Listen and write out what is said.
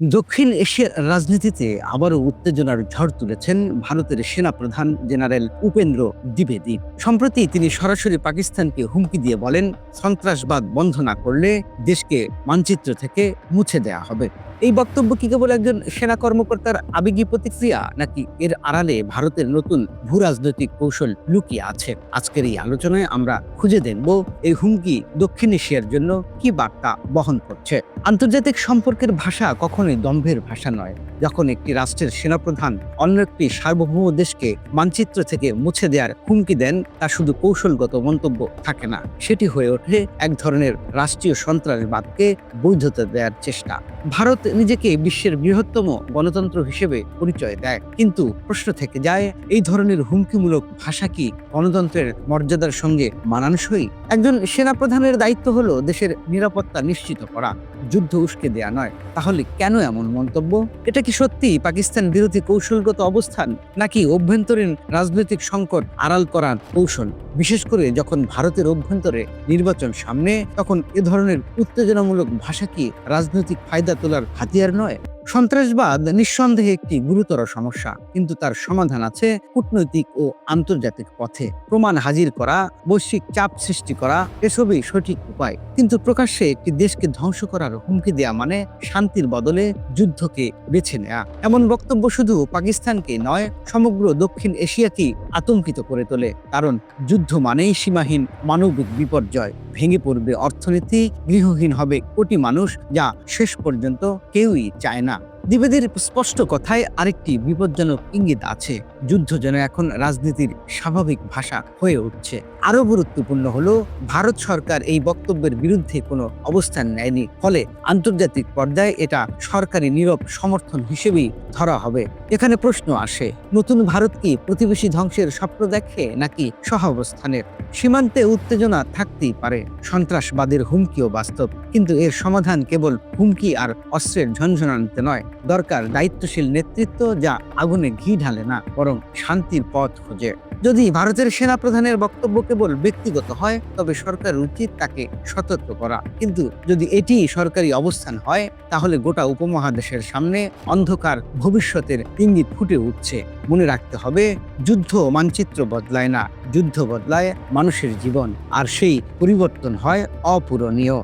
দক্ষিণ এশিয়ার রাজনীতিতে আবারও উত্তেজনার ঝড় তুলেছেন ভারতের সেনা প্রধান জেনারেল উপেন্দ্র দ্বিবেদী। সম্প্রতি তিনি সরাসরি পাকিস্তানকে হুমকি দিয়ে বলেন, সন্ত্রাসবাদ বন্ধ না করলে দেশকে মানচিত্র থেকে মুছে দেয়া হবে। এই বক্তব্য কি কেবল একজন সেনা কর্মকর্তার আবেগী প্রতিক্রিয়া নাকি এর আড়ালে ভারতের নতুন ভূ রাজনৈতিক কৌশল লুকিয়ে আছে? আজকের এই আলোচনায় আমরা খুঁজে দেখব এই হুমকি দক্ষিণ এশিয়ার জন্য কি বার্তা বহন করছে? আন্তর্জাতিক সম্পর্কের ভাষা কখনোই দম্ভের ভাষা নয়। যখন একটি রাষ্ট্রের সেনাপ্রধান অন্য একটি সার্বভৌম দেশকে মানচিত্র থেকে মুছে দেওয়ার হুমকি দেন, তা শুধু কৌশলগত মন্তব্য থাকে না। সেটি হয়ে ওঠে এক ধরনের রাষ্ট্রীয় সন্ত্রাসবাদকে বৈধতা দেওয়ার চেষ্টা। ভারত নিজেকে বিশ্বের বৃহত্তম গণতন্ত্র হিসেবে পরিচয় দেয়। কিন্তু প্রশ্ন থেকে যায়, এই ধরনের হুমকিমূলক ভাষা কি গণতন্ত্রের মর্যাদার সঙ্গে মানানসই? একজন সেনাপ্রধানের দায়িত্ব হলো দেশের নিরাপত্তা নিশ্চিত করা, যুদ্ধ উস্কে দেয়া নয়। তাহলে কেন এমন মন্তব্য? এটা কি সত্যি পাকিস্তান বিরোধী কৌশলগত অবস্থান নাকি অভ্যন্তরীণ রাজনৈতিক সংকট আড়াল করার কৌশল? বিশেষ করে যখন ভারতের অভ্যন্তরে নির্বাচন সামনে, তখন এ ধরনের উত্তেজনামূলক ভাষা কি রাজনৈতিক ফায়দা তোলার হাতিয়ার নয়? সন্ত্রাসবাদ নিঃসন্দেহে একটি গুরুতর সমস্যা, কিন্তু তার সমাধান আছে কূটনৈতিক ও আন্তর্জাতিক পথে। প্রমাণ হাজির করা, বৈশ্বিক চাপ সৃষ্টি করা, এসবই সঠিক উপায়। কিন্তু প্রকাশ্যে একটি দেশকে ধ্বংস করার হুমকি দেয়া মানে শান্তির বদলে যুদ্ধকে বেছে নেয়া। এমন বক্তব্য শুধু পাকিস্তানকে নয়, সমগ্র দক্ষিণ এশিয়াকেই আতঙ্কিত করে তোলে। কারণ যুদ্ধ মানেই সীমাহীন মানবিক বিপর্যয়। ভেঙে পড়বে অর্থনীতি, গৃহহীন হবে কোটি মানুষ যা শেষ পর্যন্ত কেউই চায় না। 上。দ্বিবেদীর স্পষ্ট কথায় আরেকটি বিপজ্জনক ইঙ্গিত আছে। যুদ্ধ যেন এখন রাজনীতির স্বাভাবিক ভাষা হয়ে উঠছে। আরও গুরুত্বপূর্ণ হলো, ভারত সরকার এই বক্তব্যের বিরুদ্ধে কোনো অবস্থান নেয়নি। ফলে আন্তর্জাতিক পর্যায়ে এটা সরকারি নীরব সমর্থন হিসেবেই ধরা হবে। এখানে প্রশ্ন আসে, নতুন ভারত কি প্রতিবেশী ধ্বংসের স্বপ্ন দেখে নাকি সহাবস্থানের? সীমান্তে উত্তেজনা থাকতেই পারে, সন্ত্রাসবাদের হুমকিও বাস্তব। কিন্তু এর সমাধান কেবল হুমকি আর অস্ত্রের ঝনঝনানিতে নয়। দরকার, দায়িত্বশীল নেতৃত্ব যা আগুনে ঘি ঢালে না, বরং শান্তির পথ খোঁজে। যদি ভারতের সেনাপ্রধানের বক্তব্য কেবল ব্যক্তিগত হয়, তবে সরকার উচিত তাকে সতর্ক করা। কিন্তু যদি এটি সরকারি অবস্থান হয়, তাহলে গোটা উপমহাদেশের সামনে অন্ধকার ভবিষ্যতের ইঙ্গিত ফুটে উঠছে। মনে রাখতে হবে, যুদ্ধ মানচিত্র বদলায় না। যুদ্ধ বদলায় মানুষের জীবন, আর সেই পরিবর্তন হয় অপূরণীয়।